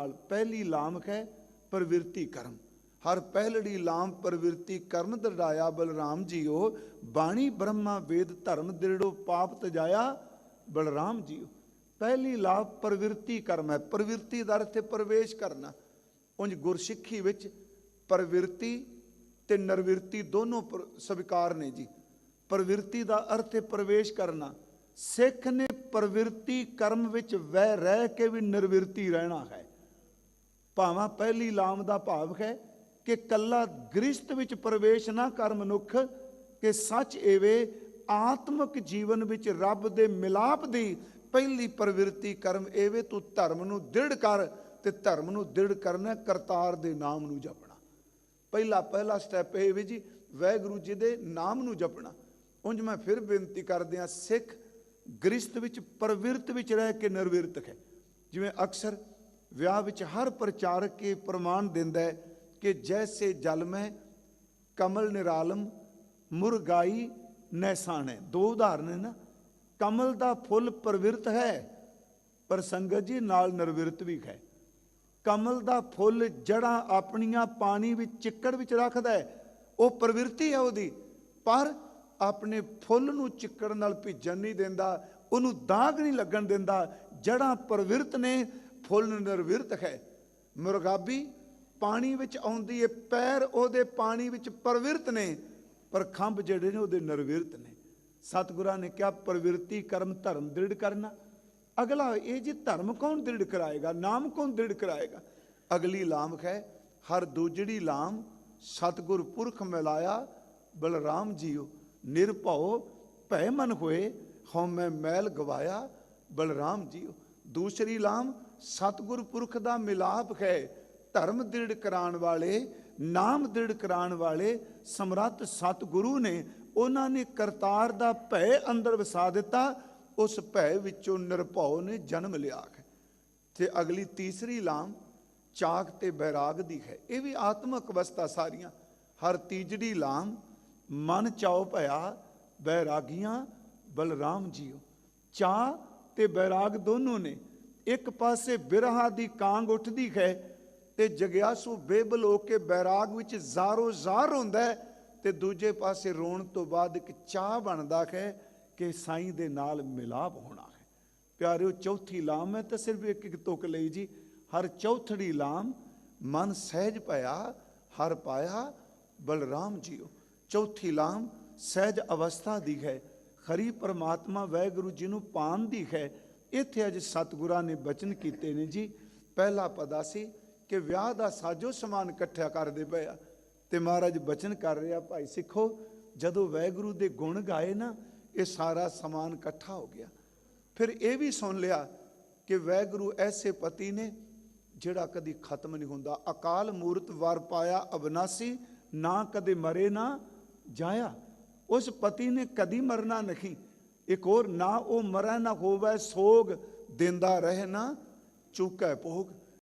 ਨਾਲ ਪਹਿਲੀ ਲਾਮਕ ਹੈ ਪ੍ਰਵਿਰਤੀ ਕਰਮ। ਹਰ ਪਹਿਲੜੀ ਲਾਮ ਪ੍ਰਵਿਰਤੀ ਕਰਨ ਦਰੜਾਇਆ ਬਲਰਾਮ ਜੀਓ। ਬਾਣੀ ਬ੍ਰਹਮਾ ਵੇਦ ਧਰਮ ਦਿਰੜੋ ਪਾਪ ਤਜਾਇਆ ਬਲਰਾਮ ਜੀਓ। ਪਹਿਲੀ ਲਾਭ ਪ੍ਰਵਿਰਤੀ ਕਰਮ ਹੈ। ਪ੍ਰਵਿਰਤੀ ਦਾ ਅਰਥ ਹੈ ਪ੍ਰਵੇਸ਼ ਕਰਨਾ। ਉਂਝ ਗੁਰਸਿੱਖੀ ਵਿੱਚ ਪ੍ਰਵਿਰਤੀ ਤੇ ਨਿਰਵਿਰਤੀ ਦੋਨੋਂ ਸਵੀਕਾਰ ਨੇ ਜੀ। ਪ੍ਰਵਿਰਤੀ ਦਾ ਅਰਥ ਹੈ ਪ੍ਰਵੇਸ਼ ਕਰਨਾ। ਸਿੱਖ ਨੇ ਪ੍ਰਵਿਰਤੀ ਕਰਮ ਵਿੱਚ ਵਹਿ ਰਹਿ ਕੇ ਵੀ ਨਿਰਵਿਰਤੀ ਰਹਿਣਾ ਹੈ। ਭਾਵਾਂ ਪਹਿਲੀ ਲਾਮ ਦਾ ਭਾਵ ਹੈ ਕਿ ਕੱਲਾ ਗ੍ਰਸਤ ਵਿੱਚ ਪ੍ਰਵੇਸ਼ ਨਾ ਕਰ ਮਨੁੱਖ, ਕਿ ਸੱਚ ਏਵੇ ਆਤਮਿਕ ਜੀਵਨ ਵਿੱਚ ਰੱਬ ਦੇ ਮਿਲਾਪ ਦੀ ਪਹਿਲੀ ਪ੍ਰਵਿਰਤੀ ਕਰਮ ਏਵੇ, ਤੂੰ ਧਰਮ ਨੂੰ ਦ੍ਰਿੜ ਕਰ ਤੇ ਧਰਮ ਨੂੰ ਦ੍ਰਿੜ ਕਰਨਾ ਕਰਤਾਰ ਦੇ ਨਾਮ ਨੂੰ ਜਪਣਾ। ਪਹਿਲਾ ਪਹਿਲਾ ਸਟੈਪ ਇਹ ਵੀ ਜੀ, ਵਾਹਿਗੁਰੂ ਜੀ ਦੇ ਨਾਮ ਨੂੰ ਜਪਣਾ। ਉਂਝ ਮੈਂ ਫਿਰ ਬੇਨਤੀ ਕਰਦਿਆਂ ਸਿੱਖ ਗ੍ਰਸਤ ਵਿੱਚ ਪ੍ਰਵਿਰਤ ਵਿੱਚ ਰਹਿ ਕੇ ਨਿਰਵਿਰਤ ਹੈ। ਜਿਵੇਂ ਅਕਸਰ ਵਿਆਹ ਵਿੱਚ ਹਰ ਪ੍ਰਚਾਰਕ ਇਹ ਪ੍ਰਮਾਣ ਦਿੰਦਾ ਹੈ ਕਿ ਜੈਸੇ ਜਲ ਮੈਂ ਕਮਲ ਨਿਰਾਲਮ, ਮੁਰਗਾਈ ਨੈਸਾਣੇ। ਦੋ ਉਦਾਹਰਨ ਨੇ ਨਾ। ਕਮਲ ਦਾ ਫੁੱਲ ਪ੍ਰਵਿਰਤ ਹੈ, ਪਰ ਸੰਗਤ ਜੀ ਨਾਲ ਨਿਰਵਿਰਤ ਵੀ ਹੈ। ਕਮਲ ਦਾ ਫੁੱਲ ਜੜਾਂ ਆਪਣੀਆਂ ਪਾਣੀ ਵਿੱਚ ਚਿੱਕੜ ਵਿੱਚ ਰੱਖਦਾ ਹੈ। ਉਹ ਪ੍ਰਵਿਰਤੀ ਹੈ ਉਹਦੀ, ਪਰ ਆਪਣੇ ਫੁੱਲ ਨੂੰ ਚਿੱਕੜ ਨਾਲ ਭਿੱਜਣ ਨਹੀਂ ਦਿੰਦਾ, ਉਹਨੂੰ ਦਾਗ ਨਹੀਂ ਲੱਗਣ ਦਿੰਦਾ। ਜੜਾਂ ਪ੍ਰਵਿਰਤ ਨੇ ਫੁੱਲ ਨਿਰਵਿਰਤ ਹੈ। ਮੁਰਗਾਬੀ ਪਾਣੀ ਵਿੱਚ ਆਉਂਦੀ ਹੈ ਪੈਰ ਉਹਦੇ ਪਾਣੀ ਵਿੱਚ ਪਰਵਿਰਤ ਨੇ, ਪਰ ਖੰਭ ਜਿਹੜੇ ਨੇ ਉਹਦੇ ਨਿਰਵਿਰਤ ਨੇ। ਸਤਿਗੁਰਾਂ ਨੇ ਕਿਹਾ, ਪ੍ਰਵਿਰਤੀ ਕਰਮ ਧਰਮ ਦ੍ਰਿੜ ਕਰਨਾ। ਅਗਲਾ, ਇਹ ਜੀ ਧਰਮ ਕੌਣ ਦ੍ਰਿੜ ਕਰਾਏਗਾ? ਨਾਮ ਕੌਣ ਦ੍ਰਿੜ ਕਰਾਏਗਾ? ਅਗਲੀ ਲਾਮ ਹੈ, ਹਰ ਦੂਜੜੀ ਲਾਮ ਸਤਿਗੁਰ ਪੁਰਖ ਮਿਲਾਇਆ, ਬਲਰਾਮ ਜੀਓ। ਨਿਰਭਉ ਭੈ ਮਨ ਹੋਏ ਹਉਮੈ ਮੈਲ ਗਵਾਇਆ, ਬਲਰਾਮ ਜੀਓ। ਦੂਸਰੀ ਲਾਮ ਸਤਿਗੁਰ ਪੁਰਖ ਦਾ ਮਿਲਾਪ ਹੈ। ਧਰਮ ਦ੍ਰਿੜ ਕਰਾਉਣ ਵਾਲੇ, ਨਾਮ ਦ੍ਰਿੜ ਕਰਾਉਣ ਵਾਲੇ ਸਮਰੱਥ ਸਤਿਗੁਰੂ ਨੇ ਉਹਨਾਂ ਨੇ ਕਰਤਾਰ ਦਾ ਭੈ ਅੰਦਰ ਵਸਾ ਦਿੱਤਾ। ਉਸ ਭੈ ਵਿੱਚੋਂ ਨਿਰਭਉ ਨੇ ਜਨਮ ਲਿਆ ਹੈ। ਤੇ ਅਗਲੀ ਤੀਸਰੀ ਲਾਮ ਚਾਕ ਤੇ ਬੈਰਾਗ ਦੀ ਹੈ। ਇਹ ਵੀ ਆਤਮਿਕ ਅਵਸਥਾ ਸਾਰੀਆਂ। ਹਰ ਤੀਜੜੀ ਲਾਮ ਮਨ ਚਾਉ ਭਇਆ, ਬੈਰਾਗੀਆਂ, ਬਲਰਾਮ ਜੀਓ। ਚਾਹ ਤੇ ਬੈਰਾਗ ਦੋਨੋਂ ਨੇ ਇੱਕ ਪਾਸੇ ਬਿਰਹਾ ਦੀ ਕਾਂਗ ਉੱਠਦੀ ਹੈ ਤੇ ਜਗਿਆਸੂ ਬੇਬਲ ਹੋ ਕੇ ਬੈਰਾਗ ਵਿੱਚ ਜ਼ਾਰੋ ਜ਼ਾਰ ਹੁੰਦਾ ਹੈ ਤੇ ਦੂਜੇ ਪਾਸੇ ਰੋਣ ਤੋਂ ਬਾਅਦ ਇੱਕ ਚਾਹ ਬਣਦਾ ਹੈ ਕਿ ਸਾਈਂ ਦੇ ਨਾਲ ਮਿਲਾਪ ਹੋਣਾ ਹੈ। ਪਿਆਰਿਓ, ਚੌਥੀ ਲਾਮ ਹੈ ਤਾਂ ਸਿਰਫ ਇੱਕ ਇੱਕ ਤੁਕ ਲਈ ਜੀ। ਹਰ ਚੌਥੜੀ ਲਾਮ ਮਨ ਸਹਿਜ ਭਇਆ ਹਰ ਪਾਇਆ ਬਲਰਾਮ ਜੀਓ। ਚੌਥੀ ਲਾਮ ਸਹਿਜ ਅਵਸਥਾ ਦੀ ਹੈ। ਖਰੀ ਪਰਮਾਤਮਾ ਵੈਗੁਰੂ ਜੀ ਨੂੰ ਪਾਣ ਦੀ ਹੈ। ਇੱਥੇ ਅੱਜ ਸਤਿਗੁਰਾਂ ਨੇ ਬਚਨ ਕੀਤੇ ਨੇ ਜੀ। ਪਹਿਲਾ ਪਦਾ ਸੀ ਕਿ ਵਿਆਹ ਦਾ ਸਾਜੋ ਸਮਾਨ ਇਕੱਠਾ ਕਰਦੇ ਪਏ ਆ। ਤੇ ਮਹਾਰਾਜ ਬਚਨ ਕਰ ਰਿਹਾ, ਭਾਈ ਸਿੱਖੋ, ਜਦੋਂ ਵਾਹਿਗੁਰੂ ਦੇ ਗੁਣ ਗਾਏ ਨਾ, ਇਹ ਸਾਰਾ ਸਮਾਨ ਇਕੱਠਾ ਹੋ ਗਿਆ। ਫਿਰ ਇਹ ਵੀ ਸੁਣ ਲਿਆ ਕਿ ਵਾਹਿਗੁਰੂ ਐਸੇ ਪਤੀ ਨੇ ਜਿਹੜਾ ਕਦੀ ਖਤਮ ਨਹੀਂ ਹੁੰਦਾ। ਅਕਾਲ ਮੂਰਤ ਵਰ ਪਾਇਆ ਅਬਨਾਸੀ, ਨਾ ਕਦੇ ਮਰੇ ਨਾ ਜਾਇਆ। ਉਸ ਪਤੀ ਨੇ ਕਦੀ ਮਰਨਾ ਨਹੀਂ। ਇੱਕ ਹੋਰ ਨਾ ਉਹ ਮਰੈ ਨਾ ਹੋਵੇ ਸੋਗ ਦਿੰਦਾ ਰਹਿ ਨਾ ਚੁੱਕੈ ਭੋਗ।